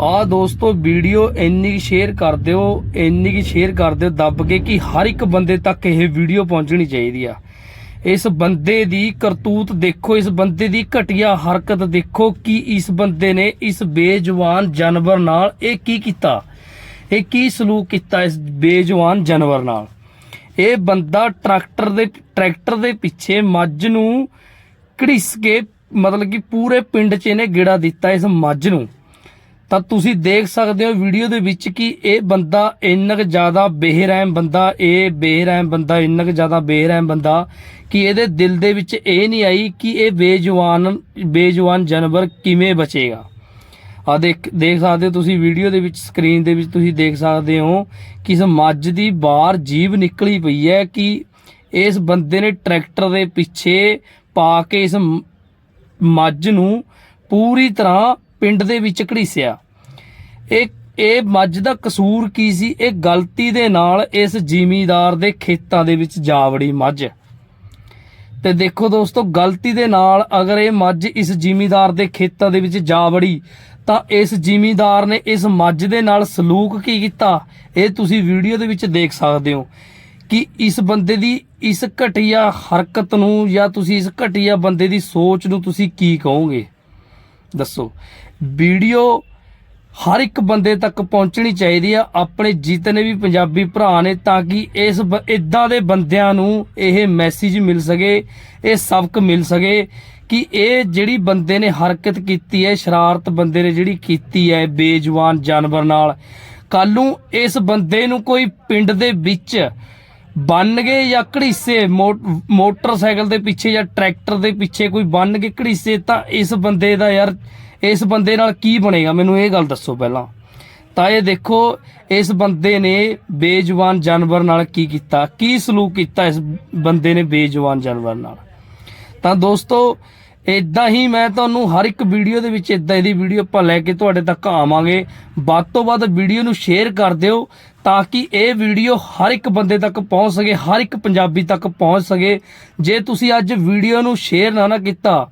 ਆ ਦੋਸਤੋ, ਵੀਡੀਓ ਇੰਨੀ ਸ਼ੇਅਰ ਕਰ ਦਿਓ, ਇੰਨੀ ਕੀ ਸ਼ੇਅਰ ਕਰ ਦਿਓ ਦੱਬ ਕੇ ਕਿ ਹਰ ਇੱਕ ਬੰਦੇ ਤੱਕ ਇਹ ਵੀਡੀਓ ਪਹੁੰਚਣੀ ਚਾਹੀਦੀ ਆ। ਇਸ ਬੰਦੇ ਦੀ ਕਰਤੂਤ ਦੇਖੋ, ਇਸ ਬੰਦੇ ਦੀ ਘਟੀਆ ਹਰਕਤ ਦੇਖੋ ਕਿ ਇਸ ਬੰਦੇ ਨੇ ਇਸ ਬੇਜਵਾਨ ਜਾਨਵਰ ਨਾਲ ਇਹ ਕੀ ਕੀਤਾ? ਇਹ ਕੀ ਸਲੂਕ ਕੀਤਾ ਇਸ ਬੇਜਵਾਨ ਜਾਨਵਰ ਨਾਲ? ਇਹ ਬੰਦਾ ਟਰੈਕਟਰ ਦੇ ਟਰੈਕਟਰ ਦੇ ਪਿੱਛੇ ਮੱਝ ਨੂੰ ਘੜਿਸ ਕੇ ਮਤਲਬ ਕਿ ਪੂਰੇ ਪਿੰਡ 'ਚ ਇਹਨੇ ਗੇੜਾ ਦਿੱਤਾ ਇਸ ਮੱਝ ਨੂੰ। ਤਾਂ ਤੁਸੀਂ ਦੇਖ ਸਕਦੇ ਹੋ ਵੀਡੀਓ ਦੇ ਵਿੱਚ ਕਿ ਇਹ ਬੰਦਾ ਇੰਨਾ ਕੁ ਜ਼ਿਆਦਾ ਬੇਰਹਿਮ ਬੰਦਾ, ਇਹ ਬੇਰਹਿਮ ਬੰਦਾ, ਇੰਨਾ ਕੁ ਜ਼ਿਆਦਾ ਬੇਰਹਿਮ ਬੰਦਾ ਕਿ ਇਹਦੇ ਦਿਲ ਦੇ ਵਿੱਚ ਇਹ ਨਹੀਂ ਆਈ ਕਿ ਇਹ ਬੇਜਵਾਨ ਬੇਜਵਾਨ ਜਾਨਵਰ ਕਿਵੇਂ ਬਚੇਗਾ। ਆ ਦੇਖ ਦੇਖ ਸਕਦੇ ਹੋ ਤੁਸੀਂ ਵੀਡੀਓ ਦੇ ਵਿੱਚ, ਸਕਰੀਨ ਦੇ ਵਿੱਚ ਤੁਸੀਂ ਦੇਖ ਸਕਦੇ ਹੋ ਕਿ ਇਸ ਮੱਝ ਦੀ ਬਾਹਰ ਜੀਭ ਨਿਕਲੀ ਪਈ ਹੈ ਕਿ ਇਸ ਬੰਦੇ ਨੇ ਟਰੈਕਟਰ ਦੇ ਪਿੱਛੇ ਪਾ ਕੇ ਇਸ ਮੱਝ ਨੂੰ ਪੂਰੀ ਤਰ੍ਹਾਂ ਪਿੰਡ ਦੇ ਵਿੱਚ ਘੜੀਸਿਆ। ਇਹ ਇਹ ਮੱਝ ਦਾ ਕਸੂਰ ਕੀ ਸੀ? ਇਹ ਗਲਤੀ ਦੇ ਨਾਲ ਇਸ ਜ਼ਿਮੀਦਾਰ ਦੇ ਖੇਤਾਂ ਦੇ ਵਿੱਚ ਜਾ ਵੜੀ ਮੱਝ। ਤੇ ਦੇਖੋ ਦੋਸਤੋ, ਗਲਤੀ ਦੇ ਨਾਲ ਅਗਰ ਇਹ ਮੱਝ ਇਸ ਜ਼ਿਮੀਦਾਰ ਦੇ ਖੇਤਾਂ ਦੇ ਵਿੱਚ ਜਾ ਵੜੀ, ਤਾਂ ਇਸ ਜ਼ਿਮੀਦਾਰ ਨੇ ਇਸ ਮੱਝ ਦੇ ਨਾਲ ਸਲੂਕ ਕੀ ਕੀਤਾ? ਇਹ ਤੁਸੀਂ ਵੀਡੀਓ ਦੇ ਵਿੱਚ ਦੇਖ ਸਕਦੇ ਹੋ ਕਿ ਇਸ ਬੰਦੇ ਦੀ ਇਸ ਘਟੀਆ ਹਰਕਤ ਨੂੰ ਜਾਂ ਤੁਸੀਂ ਇਸ ਘਟੀਆ ਬੰਦੇ ਦੀ ਸੋਚ ਨੂੰ ਤੁਸੀਂ ਕੀ ਕਹੋਗੇ? ਦੱਸੋ। ਵੀਡੀਓ ਹਰ ਇੱਕ ਬੰਦੇ ਤੱਕ ਪਹੁੰਚਣੀ ਚਾਹੀਦੀ ਆ, ਆਪਣੇ ਜਿਤਨੇ ਵੀ ਪੰਜਾਬੀ ਭਰਾ ਨੇ ਤਾਂ ਕਿ ਇਸ ਇਦਾਂ ਦੇ ਬੰਦਿਆਂ ਨੂੰ ਇਹ ਮੈਸੇਜ ਮਿਲ ਸਕੇ, ਇਹ ਸਬਕ ਮਿਲ ਸਕੇ ਕਿ ਇਹ ਜਿਹੜੀ ਬੰਦੇ ਨੇ ਹਰਕਤ ਕੀਤੀ ਹੈ, ਸ਼ਰਾਰਤ ਬੰਦੇ ਨੇ ਜਿਹੜੀ ਕੀਤੀ ਹੈ ਬੇਜਵਾਨ ਜਾਨਵਰ ਨਾਲ ਕੱਲ ਨੂੰ ਇਸ ਬੰਦੇ ਨੂੰ ਕੋਈ ਪਿੰਡ ਦੇ ਵਿੱਚ ਬੰਨ ਗਏ ਜਾਂ ਘੜੀਸੇ ਮੋ- ਮੋਟਰਸਾਈਕਲ ਦੇ ਪਿੱਛੇ ਜਾਂ ਟਰੈਕਟਰ ਦੇ ਪਿੱਛੇ ਕੋਈ ਬੰਨ ਕੇ ਘੜੀਸੇ ਤਾਂ ਇਸ ਬੰਦੇ ਦਾ ਯਾਰ ਇਸ ਬੰਦੇ ਨਾਲ ਕੀ ਬਣੇਗਾ? ਮੈਨੂੰ ਇਹ ਗੱਲ ਦੱਸੋ ਪਹਿਲਾਂ। ਤਾਂ ਇਹ ਦੇਖੋ, ਇਸ ਬੰਦੇ ਨੇ ਬੇਜਵਾਨ ਜਾਨਵਰ ਨਾਲ ਕੀ ਕੀਤਾ? ਕੀ ਸਲੂਕ ਕੀਤਾ ਇਸ ਬੰਦੇ ਨੇ ਬੇਜਵਾਨ ਜਾਨਵਰ ਨਾਲ? ਤਾਂ ਦੋਸਤੋ ਇਦਾਂ ਹੀ ਮੈਂ ਤੁਹਾਨੂੰ ਹਰ ਇੱਕ ਵੀਡੀਓ ਦੇ ਵਿੱਚ ਇਦਾਂ ਦੀ ਵੀਡੀਓ ਆਪਾਂ ਲੈ ਕੇ ਤੁਹਾਡੇ ਤੱਕ ਆਵਾਂਗੇ। ਵੱਧ ਤੋਂ ਵੱਧ ਵੀਡੀਓ ਨੂੰ ਸ਼ੇਅਰ ਕਰ ਦਿਓ ਤਾਂ ਕਿ ਇਹ ਵੀਡੀਓ ਹਰ ਇੱਕ ਬੰਦੇ ਤੱਕ ਪਹੁੰਚ ਸਕੇ, ਹਰ ਇੱਕ ਪੰਜਾਬੀ ਤੱਕ ਪਹੁੰਚ ਸਕੇ। ਜੇ ਤੁਸੀਂ ਅੱਜ ਵੀਡੀਓ ਨੂੰ ਸ਼ੇਅਰ ਨਾ ਨਾ ਕੀਤਾ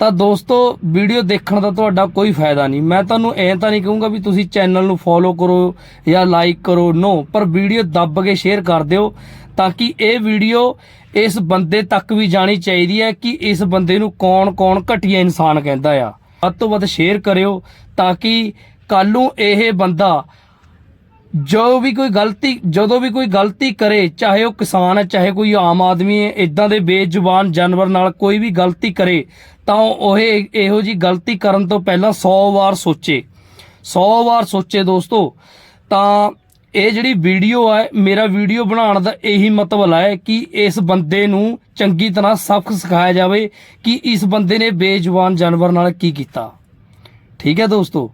ਤਾਂ ਦੋਸਤੋ ਵੀਡੀਓ ਦੇਖਣ ਦਾ ਤੁਹਾਡਾ ਕੋਈ ਫਾਇਦਾ ਨਹੀਂ। ਮੈਂ ਤੁਹਾਨੂੰ ਐਂ ਤਾਂ ਨਹੀਂ ਕਹੂੰਗਾ ਵੀ ਤੁਸੀਂ ਚੈਨਲ ਨੂੰ ਫੋਲੋ ਕਰੋ ਜਾਂ ਲਾਈਕ ਕਰੋ ਨੋ ਪਰ ਵੀਡੀਓ ਦੱਬ ਕੇ ਸ਼ੇਅਰ ਕਰ ਦਿਓ ਤਾਂ ਕਿ ਇਹ ਵੀਡੀਓ ਇਸ ਬੰਦੇ ਤੱਕ ਵੀ ਜਾਣੀ ਚਾਹੀਦੀ ਹੈ ਕਿ ਇਸ ਬੰਦੇ ਨੂੰ ਕੌਣ-ਕੌਣ ਘਟੀਆ ਇਨਸਾਨ ਕਹਿੰਦਾ ਆ। ਵੱਧ ਤੋਂ ਵੱਧ ਸ਼ੇਅਰ ਕਰਿਓ ਤਾਂ ਕਿ ਕੱਲ ਨੂੰ ਇਹ ਬੰਦਾ ਜੋ ਵੀ ਕੋਈ ਗਲਤੀ, ਜਦੋਂ ਵੀ ਕੋਈ ਗਲਤੀ ਕਰੇ, ਚਾਹੇ ਉਹ ਕਿਸਾਨ ਹੈ, ਚਾਹੇ ਕੋਈ ਆਮ ਆਦਮੀ ਹੈ ਇਦਾਂ ਦੇ ਬੇਜ਼ੁਬਾਨ ਜਾਨਵਰ ਨਾਲ ਕੋਈ ਵੀ ਗਲਤੀ ਕਰੇ, ਤਾਂ ਉਹ ਇਹੋ ਜੀ ਗਲਤੀ ਕਰਨ ਤੋਂ ਪਹਿਲਾਂ 100 ਵਾਰ ਸੋਚੇ। 100 ਵਾਰ ਸੋਚੇ ਦੋਸਤੋ, ਤਾਂ ਇਹ ਜਿਹੜੀ ਵੀਡੀਓ ਹੈ, ਮੇਰਾ ਵੀਡੀਓ ਬਣਾਉਣ ਦਾ ਇਹੀ ਮਤਲਬ ਹੈ ਕਿ ਇਸ ਬੰਦੇ ਨੂੰ ਚੰਗੀ ਤਰ੍ਹਾਂ ਸਬਕ ਸਿਖਾਇਆ ਜਾਵੇ ਕਿ ਇਸ ਬੰਦੇ ਨੇ ਬੇਜ਼ੁਬਾਨ ਜਾਨਵਰ ਨਾਲ ਕੀ ਕੀਤਾ। ਠੀਕ ਹੈ ਦੋਸਤੋ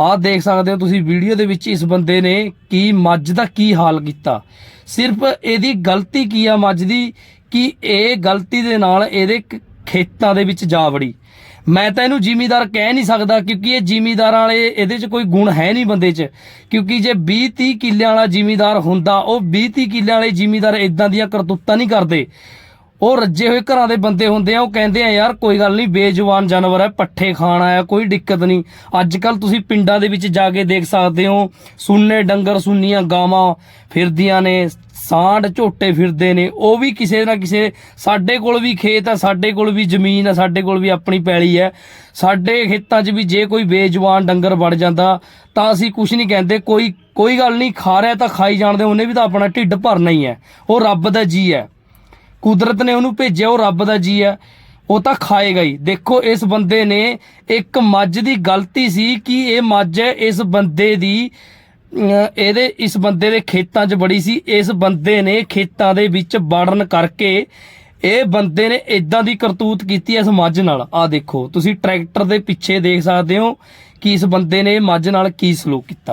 ਆਹ ਦੇਖ ਸਕਦੇ ਹੋ ਤੁਸੀਂ ਵੀਡੀਓ ਦੇ ਵਿੱਚ ਇਸ ਬੰਦੇ ਨੇ ਕੀ ਮੱਝ ਦਾ ਕੀ ਹਾਲ ਕੀਤਾ। ਸਿਰਫ ਇਹਦੀ ਗਲਤੀ ਕੀ ਆ ਮੱਝ ਦੀ? ਕਿ ਇਹ ਗਲਤੀ ਦੇ ਨਾਲ ਇਹਦੇ ਖੇਤਾਂ ਦੇ ਵਿੱਚ ਜਾ ਵੜੀ। ਮੈਂ ਤਾਂ ਇਹਨੂੰ ਜ਼ਿਮੀਦਾਰ ਕਹਿ ਨਹੀਂ ਸਕਦਾ ਕਿਉਂਕਿ ਇਹ ਜ਼ਿਮੀਦਾਰਾਂ ਵਾਲੇ ਇਹਦੇ 'ਚ ਕੋਈ ਗੁਣ ਹੈ ਨਹੀਂ ਬੰਦੇ 'ਚ। ਕਿਉਂਕਿ ਜੇ 20 30 ਕਿੱਲਿਆਂ ਵਾਲਾ ਜ਼ਿਮੀਦਾਰ ਹੁੰਦਾ, ਉਹ 20 30 ਕਿੱਲਿਆਂ ਵਾਲੇ ਜ਼ਿਮੀਦਾਰ ਇਦਾਂ ਦੀਆਂ ਕਰਤੂਤਾਂ ਨਹੀਂ ਕਰਦੇ। ਉਹ ਰੱਜੇ ਹੋਏ ਘਰਾਂ ਦੇ ਬੰਦੇ ਹੁੰਦੇ ਆ, ਉਹ ਕਹਿੰਦੇ ਆ, ਯਾਰ, ਕੋਈ ਗੱਲ ਨਹੀਂ, ਬੇਜੁਬਾਨ ਜਾਨਵਰ ਹੈ ਪੱਠੇ ਖਾਣ ਆਇਆ, ਕੋਈ ਦਿੱਕਤ ਨਹੀਂ। ਅੱਜ ਕੱਲ ਤੁਸੀਂ ਪਿੰਡਾਂ ਦੇ ਵਿੱਚ ਜਾ ਕੇ ਦੇਖ ਸਕਦੇ ਹੋ, ਸੁੰਨੇ ਡੰਗਰ ਸੁੰਨੀਆਂ ਗਾਵਾਂ ਫਿਰਦੀਆਂ ਨੇ, ਸਾਂਢ ਝੋਟੇ ਫਿਰਦੇ ਨੇ, ਉਹ ਵੀ ਕਿਸੇ ਨਾ ਕਿਸੇ, ਸਾਡੇ ਕੋਲ ਵੀ ਖੇਤ ਆ, ਸਾਡੇ ਕੋਲ ਵੀ ਜ਼ਮੀਨ ਆ, ਸਾਡੇ ਕੋਲ ਵੀ ਆਪਣੀ ਪੈਲੀ ਹੈ ਸਾਡੇ ਖੇਤਾਂ 'ਚ ਵੀ ਜੇ ਕੋਈ ਬੇਜਵਾਨ ਡੰਗਰ ਵੜ ਜਾਂਦਾ, ਤਾਂ ਅਸੀਂ ਕੁਝ ਨਹੀਂ ਕਹਿੰਦੇ, ਕੋਈ ਕੋਈ ਗੱਲ ਨਹੀਂ, ਖਾ ਰਿਹਾ ਤਾਂ ਖਾਈ ਜਾਣਦੇ ਉਹਨੇ ਵੀ ਤਾਂ ਆਪਣਾ ਢਿੱਡ ਭਰਨਾ ਹੀ ਹੈ। ਉਹ ਰੱਬ ਦਾ ਜੀ ਹੈ। ਕੁਦਰਤ ਨੇ ਉਹਨੂੰ ਭੇਜਿਆ, ਉਹ ਰੱਬ ਦਾ ਜੀ ਆ, ਉਹ ਤਾਂ ਖਾਏਗਾ ਹੀ। ਦੇਖੋ, ਇਸ ਬੰਦੇ ਨੇ ਇੱਕ ਮੱਝ ਦੀ ਗਲਤੀ ਸੀ ਕਿ ਇਹ ਮੱਝ ਇਸ ਬੰਦੇ ਦੀ ਇਹਦੇ, ਇਸ ਬੰਦੇ ਦੇ ਖੇਤਾਂ 'ਚ ਬੜੀ ਸੀ। ਇਸ ਬੰਦੇ ਨੇ ਖੇਤਾਂ ਦੇ ਵਿੱਚ ਵੜਨ ਕਰਕੇ ਇਹ ਬੰਦੇ ਨੇ ਇਦਾਂ ਦੀ ਕਰਤੂਤ ਕੀਤੀ ਇਸ ਮੱਝ ਨਾਲ। ਆ ਦੇਖੋ, ਤੁਸੀਂ ਟਰੈਕਟਰ ਦੇ ਪਿੱਛੇ ਦੇਖ ਸਕਦੇ ਹੋ ਕਿ ਇਸ ਬੰਦੇ ਨੇ ਮੱਝ ਨਾਲ ਕੀ ਸਲੂਕ ਕੀਤਾ।